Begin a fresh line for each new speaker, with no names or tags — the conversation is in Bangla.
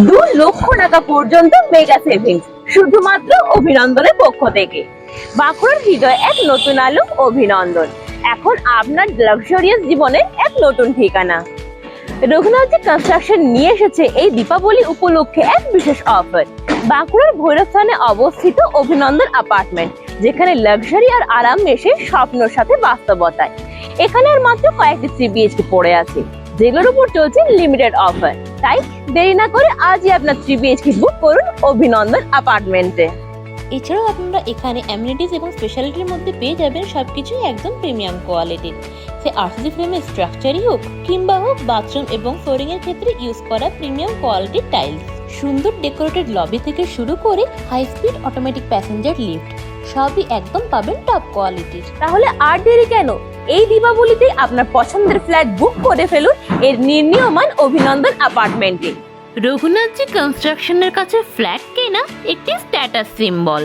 দু লক্ষ টাকা পর্যন্ত মেগা সেভিংস শুধুমাত্র অভিনন্দনের পক্ষ থেকে। বাঁকুড়ার হৃদয়ে এক নতুন আলো, অভিনন্দন। এখন আপনার লাক্সারিয়াস জীবনের এক নতুন ঠিকানা। রঘুনাথজি কনস্ট্রাকশন নিয়ে এসেছে এই দীপাবলি উপলক্ষে এক বিশেষ অফার বাঁকুড়ার ভৈরবস্থানে অবস্থিত অভিনন্দন অ্যাপার্টমেন্ট যেখানে লাক্সারি আর আরাম মেশে স্বপ্নর সাথে বাস্তবতায়। এখানে আর মাত্র কয়েকটি থ্রি পড়ে আছে। যেগুলোর উপর চলছে লিমিটেড অফার তাই দেরি না করে আজই আপনার থ্রি বিএইচকে বুক করুন অভিনন্দন অ্যাপার্টমেন্টে
এছাড়াও আপনারা এখানে অ্যামিনিটিস এবং স্পেশালিটির মধ্যে পেয়ে যাবেন সব কিছুই একদম প্রিমিয়াম কোয়ালিটির সে আরসিসি ফ্রেমের স্ট্রাকচারই হোক কিংবা হোক বাথরুম এবং ফ্লোরিং এর ক্ষেত্রে ইউজ করা প্রিমিয়াম কোয়ালিটির টাইলস সুন্দর ডেকোরেটেড লবি থেকে শুরু করে high speed automatic passenger lift সবই একদম পাবেন টপ কোয়ালিটির
তাহলে আর দেরি কেন? এই দীপাবলিতে আপনার পছন্দের ফ্ল্যাট বুক করে ফেলুন এর নির্ণীয়মান অভিনন্দন অ্যাপার্টমেন্টে
রঘুনাথজি কনস্ট্রাকশনের কাছে ফ্ল্যাট কেনা একটি স্ট্যাটাস সিম্বল